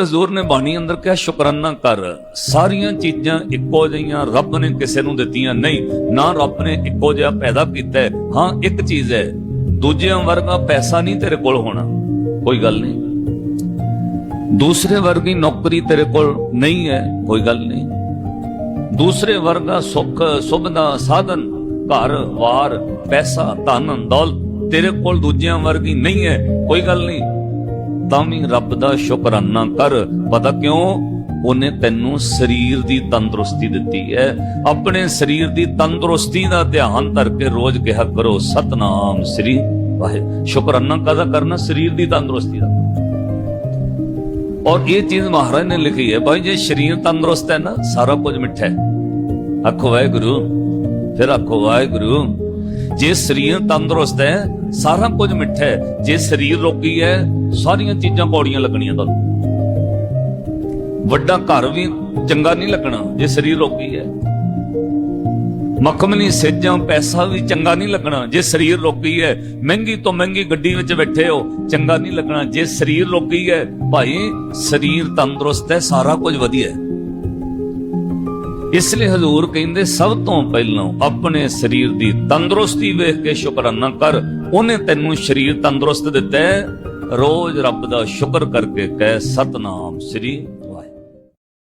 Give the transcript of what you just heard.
ਹਜ਼ੂਰ ਨੇ ਬਾਣੀ ਅੰਦਰ ਕਿਹਾ, ਸ਼ੁਕਰਾਨਾ ਕਰ, ਸਾਰੀਆਂ ਚੀਜ਼ਾਂ ਇੱਕੋ ਜਿਹੀਆਂ ਰੱਬ ਨੇ ਕਿਸੇ ਨੂੰ ਦਿੱਤੀਆਂ। ਨਹੀਂ, ਨਾ ਰੱਬ ਨੇ ਇੱਕੋ ਜਿਹਾ ਪੈਦਾ ਕੀਤਾ ਹੈ। ਹਾਂ, ਇੱਕ ਚੀਜ਼ ਹੈ, ਦੂਜਿਆਂ ਵਰਗਾ ਪੈਸਾ ਨਹੀਂ ਤੇਰੇ ਕੋਲ ਹੋਣਾ। ਕੋਈ ਗੱਲ ਨਹੀਂ। ਦੂਸਰੇ ਵਰਗੀ ਨੌਕਰੀ ਤੇਰੇ ਕੋਲ ਨਹੀਂ ਹੈ, ਕੋਈ ਗੱਲ ਨਹੀਂ। ਦੂਸਰੇ ਵਰਗਾ ਸੁੱਖ ਸੁਭ ਸਾਧਨ, ਘਰ, ਵਾਰ, ਪੈਸਾ, ਧਨ, ਦੌਲਤ ਤੇਰੇ ਕੋਲ ਦੂਜਿਆਂ ਵਰਗੀ ਨਹੀਂ ਹੈ, ਕੋਈ ਗੱਲ ਨਹੀਂ। ਤਾਂ ਵੀ ਰੱਬ ਦਾ ਸ਼ੁਕਰਾਨਾ ਕਰ। ਪਤਾ ਕਿਉਂ? ਉਹਨੇ ਤੈਨੂੰ ਸਰੀਰ ਦੀ ਤੰਦਰੁਸਤੀ ਦਿੱਤੀ ਹੈ। ਆਪਣੇ ਸਰੀਰ ਦੀ ਤੰਦਰੁਸਤੀ ਦਾ ਧਿਆਨ ਧਰ ਰੋਜ਼ ਕਿਹਾ ਕਰੋ, ਸਤਨਾਮ ਸ੍ਰੀ ਵਾਹਿਗੁਰੂ ਸ਼ੁਕਰਾਨਾ ਕਾਹਦਾ ਕਰਨਾ? ਸਰੀਰ ਦੀ ਤੰਦਰੁਸਤੀ ਦਾ। ਔਰ ਇਹ ਚੀਜ਼ ਮਹਾਰਾਜ ਨੇ ਲਿਖੀ ਹੈ, ਭਾਈ ਜੇ ਸਰੀਰ ਤੰਦਰੁਸਤ ਹੈ ਨਾ, ਸਾਰਾ ਕੁਝ ਮਿੱਠਾ ਹੈ। ਆਖੋ ਵਾਹਿਗੁਰੂ, ਫਿਰ ਆਖੋ ਵਾਹਿਗੁਰੂ ਜੇ ਸਰੀਰ ਤੰਦਰੁਸਤ ਹੈ, ਸਾਰਾ ਕੁਝ ਮਿੱਠਾ ਹੈ। ਜੇ ਸਰੀਰ ਰੋਗੀ ਹੈ, ਸਾਰੀਆਂ ਚੀਜ਼ਾਂ ਕੌੜੀਆਂ ਲੱਗਣੀਆਂ ਤੁਹਾਨੂੰ। ਵੱਡਾ ਘਰ ਵੀ ਚੰਗਾ ਨਹੀਂ ਲੱਗਣਾ, ਜੇ ਸਰੀਰ ਰੋਗੀ ਹੈ। ਮਖਮਲੀ ਸੇਜਾਂ, ਪੈਸਾ ਵੀ ਚੰਗਾ ਨਹੀਂ ਲੱਗਣਾ, ਜੇ ਸਰੀਰ ਰੋਗੀ ਹੈ, ਮਹਿੰਗੀ ਤੋਂ ਮਹਿੰਗੀ ਗੱਡੀ ਵਿੱਚ ਬੈਠੇ ਹੋ, ਚੰਗਾ ਨਹੀਂ ਲੱਗਣਾ। ਜੇ ਸਰੀਰ ਰੋਗੀ ਹੈ, ਭਾਈ, ਸਰੀਰ ਤੰਦਰੁਸਤ ਹੈ, ਸਾਰਾ ਕੁਝ ਵਧੀਆ ਹੈ। ਇਸ ਲਈ ਹਜ਼ੂਰ ਕਹਿੰਦੇ, ਸਭ ਤੋਂ ਪਹਿਲਾਂ ਆਪਣੇ ਸਰੀਰ ਦੀ ਤੰਦਰੁਸਤੀ ਵੇਖ ਕੇ ਸ਼ੁਕਰਾਨਾ ਕਰ। ਉਹਨੇ ਤੈਨੂੰ ਸਰੀਰ ਤੰਦਰੁਸਤ ਦਿੱਤਾ ਰੋਜ਼ ਰੱਬ ਦਾ ਸ਼ੁਕਰ ਕਰਕੇ ਕਹਿ, ਸਤਨਾਮ ਸ੍ਰੀ